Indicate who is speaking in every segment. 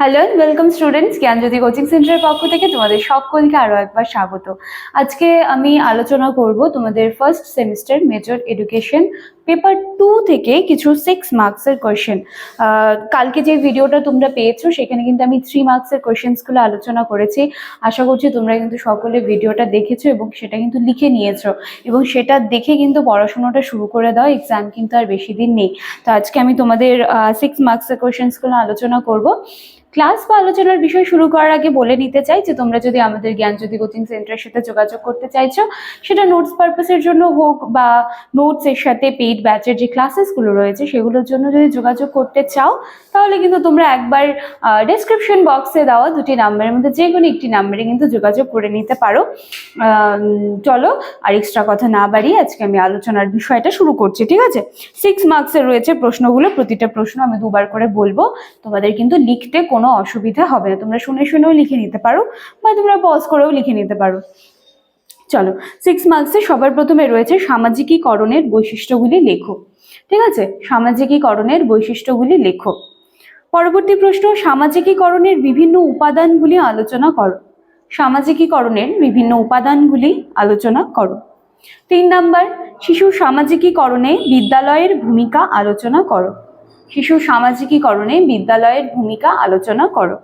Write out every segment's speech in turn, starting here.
Speaker 1: Hello welcome students Gyanjyoti coaching সেন্টারের পক্ষ থেকে তোমাদের সকলকে আরও একবার স্বাগত। আজকে আমি আলোচনা করব তোমাদের first semester major education paper two থেকে কিছু সিক্স মার্কসের কোয়েশ্চেন কালকে যে ভিডিওটা তোমরা পেয়েছ, সেখানে কিন্তু আমি থ্রি মার্কসের কোয়েশ্চেন্সগুলো আলোচনা করেছি। আশা করছি তোমরা কিন্তু সকলে ভিডিওটা দেখেছ এবং সেটা কিন্তু লিখে নিয়েছো। এবং সেটা দেখে কিন্তু পড়াশোনাটা শুরু করে দাও এক্সাম কিন্তু আর বেশি দিন নেই। তো আজকে আমি তোমাদের সিক্স মার্কসের কোয়েশ্চেন্সগুলো আলোচনা করব। ক্লাস বা আলোচনার বিষয় শুরু করার আগে বলে নিতে চাই যে তোমরা যদি আমাদের জ্ঞান জ্ঞানজ্যোতি কোচিং সেন্টারের সাথে যোগাযোগ করতে চাইছো, সেটা নোটস পারপাসের জন্য হোক বা নোটসের সাথে পেইড ব্যাচের যে ক্লাসেসগুলো রয়েছে, সেগুলোর জন্য যদি যোগাযোগ করতে চাও, তাহলে কিন্তু তোমরা একবার ডেসক্রিপশন বক্সে দেওয়া দুটি নাম্বারের মধ্যে যে কোনো একটি নাম্বারে কিন্তু যোগাযোগ করে নিতে পারো। চলো আর এক্সট্রা কথা না বাড়িয়ে আজকে আমি আলোচনার বিষয়টা শুরু করছি, ঠিক আছে? সিক্স মার্কসের রয়েছে প্রশ্নগুলো, প্রতিটা প্রশ্ন আমি দুবার করে বলব। তোমাদের কিন্তু লিখতে কোনো অসুবিধা হবে না। তোমরা শুনে শুনেও লিখে নিতে পারো বা তোমরা পজ করেও লিখে নিতে পারো। চলো সিক্স মার্কসে সবার প্রথমে রয়েছে সামাজিকীকরণের বৈশিষ্ট্যগুলি লেখো। ঠিক আছে? সামাজিকীকরণের বৈশিষ্ট্যগুলি লেখো। পরবর্তী প্রশ্ন, সামাজিকীকরণের বিভিন্ন উপাদানগুলি আলোচনা করো। সামাজিকীকরণের বিভিন্ন উপাদানগুলি আলোচনা করো। তিন নাম্বার, শিশু সামাজিকীকরণে বিদ্যালয়ের ভূমিকা আলোচনা করো। শিশু সামাজিকীকরণে বিদ্যালয়ের ভূমিকা আলোচনা করো।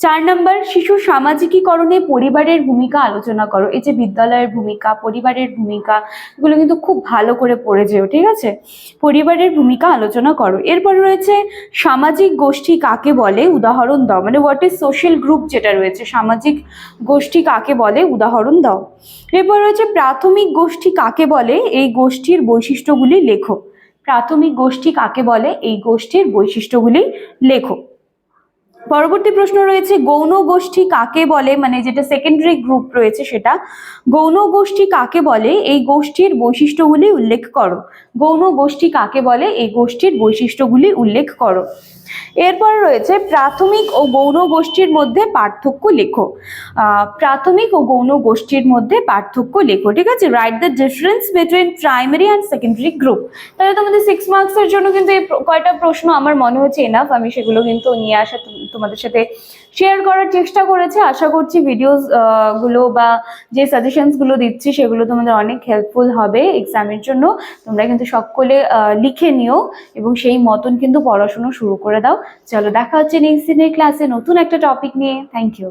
Speaker 1: চার নম্বর, শিশু সামাজিকীকরণে পরিবারের ভূমিকা আলোচনা করো। এই যে বিদ্যালয়ের ভূমিকা, পরিবারের ভূমিকা, এগুলো কিন্তু খুব ভালো করে পড়ে যেও, ঠিক আছে? পরিবারের ভূমিকা আলোচনা করো। এরপর রয়েছে, সামাজিক গোষ্ঠী কাকে বলে? উদাহরণ দাও। মানে হোয়াট ইজ সোশ্যাল গ্রুপ যেটা রয়েছে, সামাজিক গোষ্ঠী কাকে বলে? উদাহরণ দাও। এরপর রয়েছে, প্রাথমিক গোষ্ঠী কাকে বলে? এই গোষ্ঠীর বৈশিষ্ট্যগুলি লেখো। প্রাথমিক গোষ্ঠী কাকে বলে? এই গোষ্ঠীর বৈশিষ্ট্যগুলি লেখো। পরবর্তী প্রশ্ন রয়েছে, গৌণ গোষ্ঠী কাকে বলে? মানে যেটা সেকেন্ডারি গ্রুপ রয়েছে সেটা। গৌণ গোষ্ঠী কাকে বলে? এই গোষ্ঠীর বৈশিষ্ট্যগুলি উল্লেখ করো। গৌণ গোষ্ঠী কাকে বলে? এই গোষ্ঠীর বৈশিষ্ট্যগুলি উল্লেখ করো। এরপর রয়েছে, প্রাথমিক ও গৌণ গোষ্ঠীর মধ্যে পার্থক্য লেখো। প্রাথমিক ও গৌণ গোষ্ঠীর মধ্যে পার্থক্য লেখো, ঠিক আছে? Write the difference between primary and secondary group তাহলে তোমাদের সিক্স মার্কসের জন্য কিন্তু এই কয়টা প্রশ্ন আমার মনে হচ্ছে এনাফ আমি সেগুলো কিন্তু নিয়ে আসা তোমাদের সাথে শেয়ার করার চেষ্টা করেছে। আশা করছি ভিডিওসগুলো বা যে সাজেশনসগুলো দিচ্ছি সেগুলো তোমাদের অনেক হেল্পফুল হবে এক্সামের জন্য। তোমরা কিন্তু সকলে লিখে নিও এবং সেই মতন কিন্তু পড়াশুনো শুরু করে দাও। চলো দেখা হচ্ছে নেক্সট দিনের ক্লাসে নতুন একটা টপিক নিয়ে। Thank you